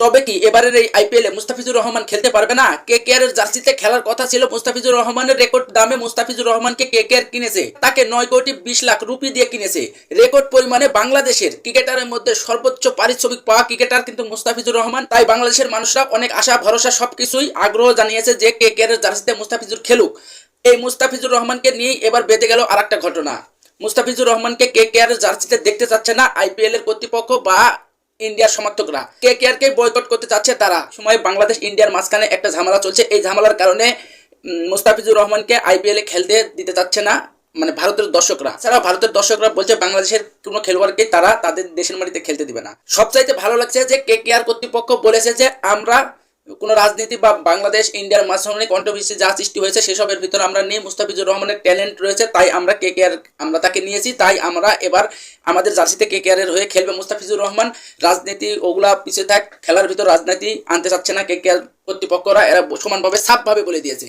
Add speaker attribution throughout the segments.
Speaker 1: তবে কি এবারের এই আইপিএল মুস্তাফিজুর রহমান খেলতে পারবে না? কে কে এর জার্সিতে খেলার কথা ছিল মুস্তাফিজুর রহমানের রেকর্ড দামে মুস্তাফিজুর রহমানকে কে কে কিনেছে? তাকে নয় কোটি বিশ লাখ রুপি দিয়ে কিনেছে। রেকর্ড পরিমাণে বাংলাদেশের ক্রিকেটারের মধ্যে সর্বোচ্চ পারিশ্রমিক পাওয়া ক্রিকেটার কিন্তু মুস্তাফিজুর রহমান। তাই বাংলাদেশের মানুষরা অনেক আশা, ভরসা, সবকিছুই আগ্রহ জানিয়েছে যে কে কে এর জার্সিতে মুস্তাফিজুর খেলুক। এই মুস্তাফিজুর রহমানকে নিয়েই এবার বেঁধে গেল আর ঘটনা। মুস্তাফিজুর রহমানকে কে কে আর জার্সিতে দেখতে চাচ্ছে না আইপিএল এর কর্তৃপক্ষ বা ইন্ডিয়ার সমর্থকরা। কে কে কে বয়কট করতে চাচ্ছে তারা? সময় বাংলাদেশ ইন্ডিয়ার মাঝখানে একটা ঝামেলা চলছে। এই ঝামেলার কারণে মুস্তাফিজুর রহমানকে আইপিএলে খেলতে দিতে চাচ্ছে না মানে ভারতের দর্শকরা। ছাড়া ভারতের দর্শকরা বলছে, বাংলাদেশের কোনো খেলোয়াড়কে তারা তাদের দেশের মাটিতে খেলতে দিবে না। সবচাইতে ভালো লাগছে যে, কে কে আর কর্তৃপক্ষ বলেছে যে, আমরা কোনো রাজনীতি বা বাংলাদেশ, ইন্ডিয়ার মাঝখানে কন্ট্রোভার্সি যা সৃষ্টি হয়েছে, সেসবের ভিতরে আমরা নেই। মুস্তাফিজুর রহমানের ট্যালেন্ট রয়েছে, তাই আমরা কে কে আর আমরা তাকে নিয়েছি, তাই আমরা এবার আমাদের জার্সিতে কে কে আর এর হয়ে খেলবে। মুস্তাফিজুর রহমান, রাজনীতি ওগুলা পিছিয়ে থাক, খেলার ভিতর রাজনীতি আনতে চাচ্ছে না। কে কে আর কর্তৃপক্ষরা, এরা সমানভাবে, সাফভাবে বলে দিয়েছে।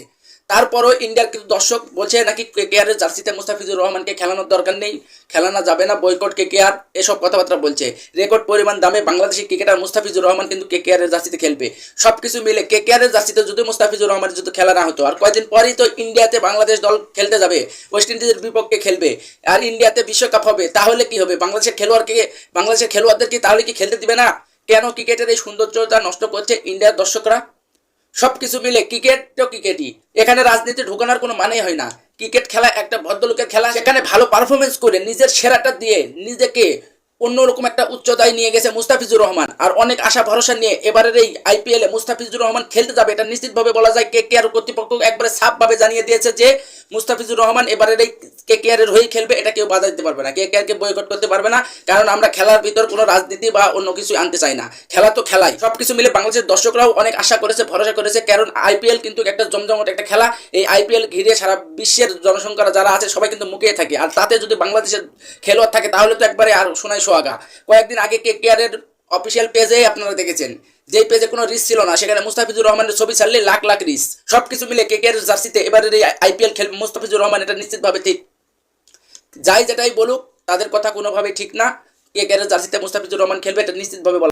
Speaker 1: তারপরও ইন্ডিয়ার কিন্তু দর্শক বলছে নাকি কে কে আরের জার্সিতে মুস্তাফিজুর রহমানকে খেলানোর দরকার নেই, খেলানো যাবে না বয়কট কে কে আর এসব কথাবার্তা বলছে। রেকর্ড পরিমাণ দামে বাংলাদেশি ক্রিকেটার মুস্তাফিজুর রহমান কিন্তু কে কে আরের জার্সিতে খেলবে। সব কিছু মিলে কে কে আরের জার্সিতে যদি মুস্তাফিজুর রহমানের যদি খেলা না হতো, আর কয়েকদিন পরেই তো ইন্ডিয়াতে বাংলাদেশ দল খেলতে যাবে ওয়েস্ট ইন্ডিজের বিপক্ষে খেলবে, আর ইন্ডিয়াতে বিশ্বকাপ হবে, তাহলে কি হবে? বাংলাদেশের খেলোয়াড়কে, বাংলাদেশের খেলোয়াড়দেরকে তাহলে কি খেলতে দিবে না? কেন ক্রিকেটের এই সৌন্দর্যতা নষ্ট করছে ইন্ডিয়ার দর্শকরা? সবকিছু মিলে ক্রিকেট তো ক্রিকেটই। এখানে রাজনীতি ঢোকানোর কোনো মানেই হয় না। ক্রিকেট খেলা একটা ভদ্রলোকের খেলা, সেখানে ভালো পারফরমেন্স করে নিজের সেরাটা দিয়ে নিজেকে অন্যরকম একটা উচ্চতায় নিয়ে গেছে মুস্তাফিজুর রহমান। আর অনেক আশা, ভরসা নিয়ে এবারের এই আইপিএলে মুস্তাফিজুর রহমান খেলতে যাবে। এটা নিশ্চিতভাবে বলা যায় কে কে আর কর্তৃপক্ষ একবারে সাফভাবে জানিয়ে দিয়েছে যে মুস্তাফিজুর রহমান এবারের এই কে আর হয়েই খেলবে, এটা কেউ বাধা দিতে পারবে না। কে কে আর কে বয়কট করতে পারবে না, কারণ আমরা খেলার ভিতর কোনো রাজনীতি বা অন্য কিছু আনতে চাই না। খেলা তো খেলাই। সবকিছু মিলে বাংলাদেশের দর্শকরাও অনেক আশা করেছে, ভরসা করেছে, কারণ আইপিএল কিন্তু একটা জমজমট একটা খেলা। এই আইপিএল ঘিরে সারা বিশ্বের জনসংখ্যা যারা আছে, সবাই কিন্তু মুখিয়ে থাকে। আর তাতে যদি বাংলাদেশের খেলোয়াড় থাকে, তাহলে তো একবারে আর শোনাই সোয়াগা কয়েকদিন আগে কে কে আরের অফিসিয়াল পেজে আপনারা দেখেছেন যে পেজে কোনো রিস ছিল না, সেখানে মুস্তাফিজুর রহমানের ছবি ছাড়লে লাখ লাখ রিস্ক সবকিছু মিলে কে কে আর জার্সিতে এবারের এই আইপিএল খেলবে মুস্তাফিজুর রহমান এটা নিশ্চিতভাবে ঠিক। যাই যেটাই বলুক, তাদের কথা কোনোভাবে ঠিক না। কে কে এর জার্সিতে মুস্তাফিজুর রহমান খেলবে এটা নিশ্চিতভাবে বলা